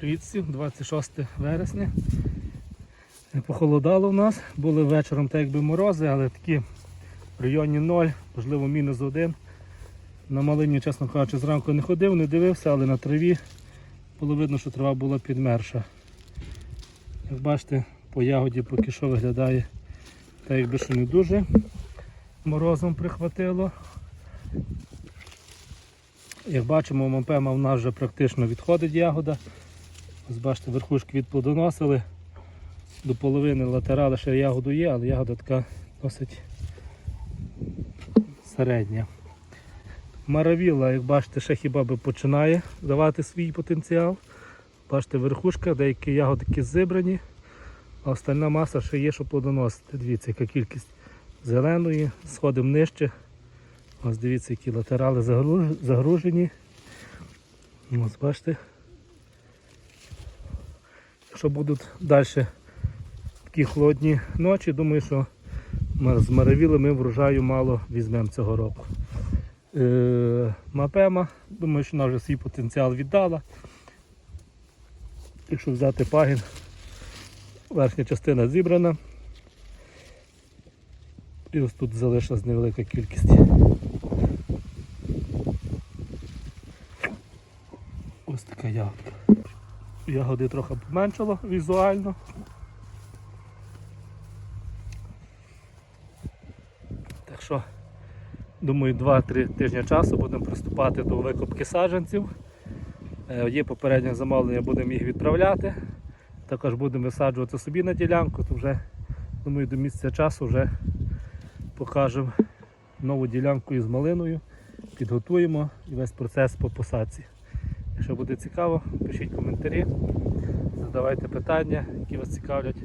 Привіт всім, 26 вересня. Похолодало в нас, були вечором так якби морози, але такі в районі 0, можливо мінус 1. На малині, чесно кажучи, зранку не ходив, не дивився, але на траві було видно, що трава була підмерша. Як бачите, по ягоді поки що виглядає так якби що не дуже морозом прихватило. Як бачимо, мопема в нас вже практично відходить ягода. Ось бачите, верхушки відплодоносили. До половини латерали ще ягоду є, але ягода така досить середня. Маравіла, як бачите, ще хіба би починає давати свій потенціал. Бачите, верхушка, деякі ягодки зібрані, а остальна маса ще є, що плодоносити. Дивіться, яка кількість зеленої, сходимо нижче. Ось дивіться, які латерали загружені. Ось бачите. Якщо будуть далі такі холодні ночі, думаю, що з маравіли ми врожаю мало візьмемо цього року. Е, мапема, думаю, що вона вже свій потенціал віддала. Якщо взяти пагін, верхня частина зібрана. І ось тут залишилась невелика кількість. Ось така ягодка. Ягоди трохи поменшало візуально. Так що, думаю, 2-3 тижні часу будемо приступати до викопки саджанців. Е, Є попереднє замовлення, будемо їх відправляти. Також будемо висаджувати собі на ділянку, то вже, думаю, до місця часу вже покажемо нову ділянку із малиною, підготуємо і весь процес по посадці. Якщо буде цікаво, пишіть коментарі, задавайте питання, які вас цікавлять.